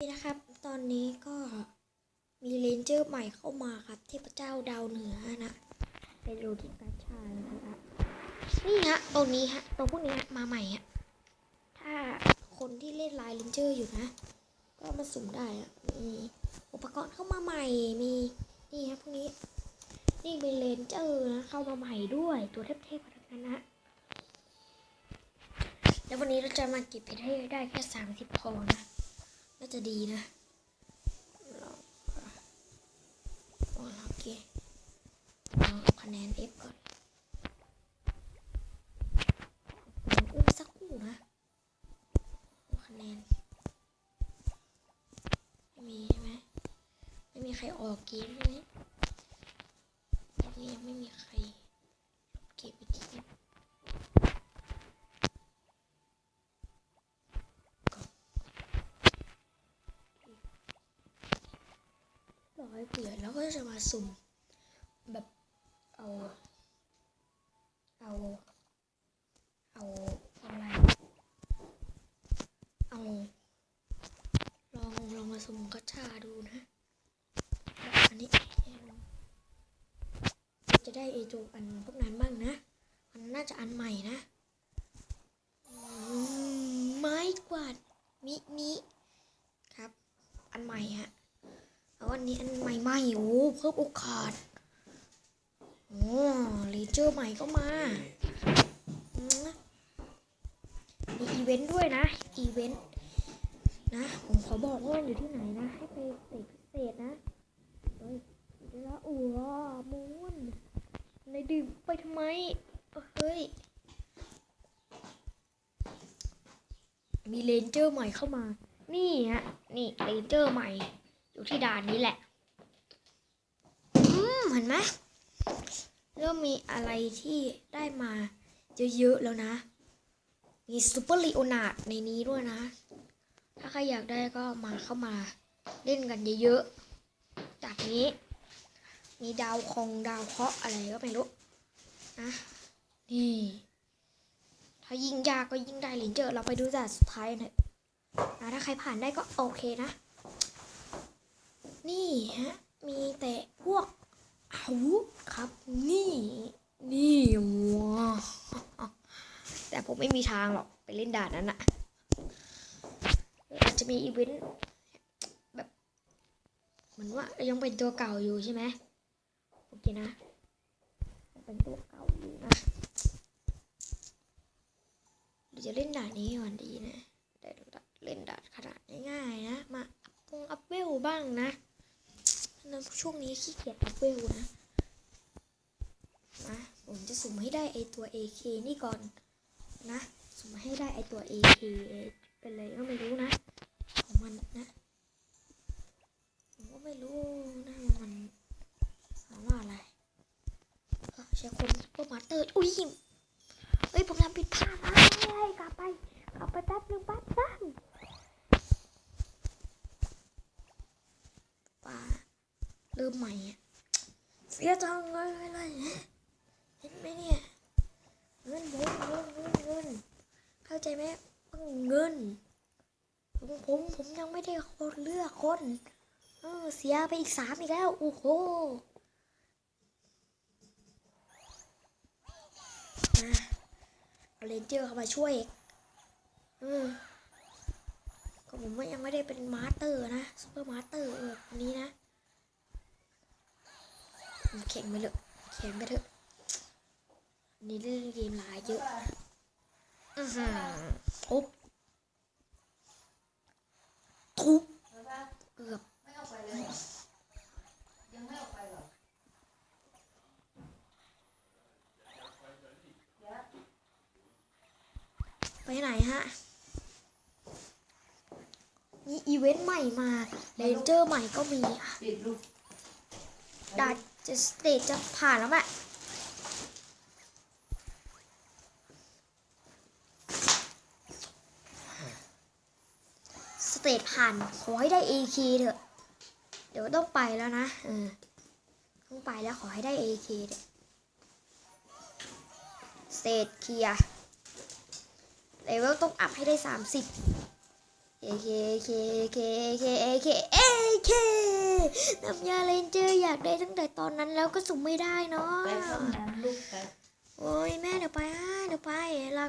นี่นะครับ ตอนนี้ก็มีเลนเจอร์ใหม่เข้ามาครับ เทพเจ้าดาวเหนือนะไปดูที่กาชาเลยนะครับนี่ฮะตรงนี้ฮะตรงพวกนี้ฮะมาใหม่ฮะถ้าคนที่เล่นไลน์เลนเจอร์อยู่นะ ก็มาสุ่มได้อะมีอุปกรณ์เข้ามาใหม่มีนี่ฮะพวกนี้นี่เป็นเลนเจอร์นะเข้ามาใหม่ด้วยตัวเทพๆทั้งนั้นนะแล้ววันนี้เราจะมาเก็บเพชรให้ได้แค่สามสิบพอนะ น่าจะดีนะโอเคลองเอาคะแนน F ก่อนอุ้มสักคู่นะคะแนน ไม่มีใช่ไหมไม่มีใครออกเกมใช่ไหมตอนนี้ยังไม่มีใครเก็บไปทิ้ ร้อยเปลี่ยแล้วก็จะมาสุ่ม แบบเอา เอา เอาอะไรเอาลองลองมาสุ่มกัชชาดูนะแบบอันนี้จะได้ไอตัวอันพวกนั้นบ้างนะ มันน่าจะอันใหม่นะไม้กวาดมินิครับ อันใหม่ฮะ วันนี้อันใหม่ใหม่ๆโอ้เพิ่มโอกาสโอ้เลเจอร์ใหม่ก็มามีอีเวนต์ด้วยนะ อีเวนต์นะ ผมขอบอกว่ามันอยู่ที่ไหนนะ ให้ไปเตะพิเศษนะเฮ้ยเดี๋ยวนะอ้วมูนในดื่มไปทำไม เฮ้ย มีเลนเจอร์ใหม่เข้ามา นี่ฮะ นี่เลนเจอร์ใหม่ อยู่ที่ด่านนี้แหละ อืมเห็นไหมเริ่มมีอะไรที่ได้มาเยอะๆแล้วนะ มีซูเปอร์ลีโอนาร์ดในนี้ด้วยนะ ถ้าใครอยากได้ก็มาเข้ามาเล่นกันเยอะๆ จากนี้ มีดาวคองดาวเคราะห์อะไรก็ไม่รู้นะนี่ถ้ายิ่งยากก็ยิ่งได้เหรียญเจอเราไปดูจากสุดท้ายกันเถอะนะถ้าใครผ่านได้ก็โอเคนะ นี่ฮะ มีแต่พวกอาวุธครับ นี่ นี่ว้าวแต่ผมไม่มีทางหรอกไปเล่นด่านนั้นอะอาจจะมีอีเวนต์แบบเหมือนว่ายังเป็นตัวเก่าอยู่ใช่ไหมโอเคนะเป็นตัวเก่าอยู่นะเดี๋ยวจะเล่นด่านนี้ก่อนดีนะเล่นด่านขนาดง่ายๆนะ มาอัพวงอัพเวลบ้างนะ นะช่วงนี้ขี้เกียจอัพเวลนะนะผมจะสุ่มให้ได้ไอตัว AK นี่ก่อนนะ สุ่มให้ได้ไอตัว AK เป็นอะไรก็ไม่รู้นะ ของมันนะ ผมก็ไม่รู้นะมันอ่านว่าอะไรเอ้อใช้คนซุปเปอร์มาสเตอร์อุ้ยเฮ้ย ผมทำผิดพลาดนะเฮ้ยกลับไปกลับไปแป๊บนึงแป๊บนึงป่า เริ่มใหม่เสียจังเลยเลยเห็นไหมเนี่ยเงินผมเงินเงินเงินเข้าใจไหมเงินผมผมผมยังไม่ได้คนเลือกคนเออเสียไปอีกสามอีกแล้วโอ้โหมาเอาเลนเจอร์เข้ามาช่วยกเออก็ผมยังไม่ได้เป็นมาสเตอร์นะซูเปอร์มาสเตอร์เอออันนี้นะ แข่งไปเลยแข่งไปเถอะอันนี่เล่นเกมหลายเยอะอือหือทุบทุบเกือบไปไหนฮะมีอีเวนต์ใหม่มาเลนเจอร์ใหม่ก็มีอะปิดลูกดา จะสเตจจะผ่านแล้วแม่สเตจผ่านขอให้ได้ AK เถอะ เดี๋ยวต้องไปแล้วนะเออต้องไปแล้วขอให้ได้ AK เถอะสเตจเคลียร์เลเวลต้องอัพให้ได้ 30เอเคเค เคเคเคเอเคน้ำยาเลนเจอร์อยากได้ตั้งแต่ตอนนั้นแล้วก็สุ่มไม่ได้เนาะไปห้องน้ำลูกไป โอ้ยแม่เดี๋ยวไปอะเดี๋ยวไปลา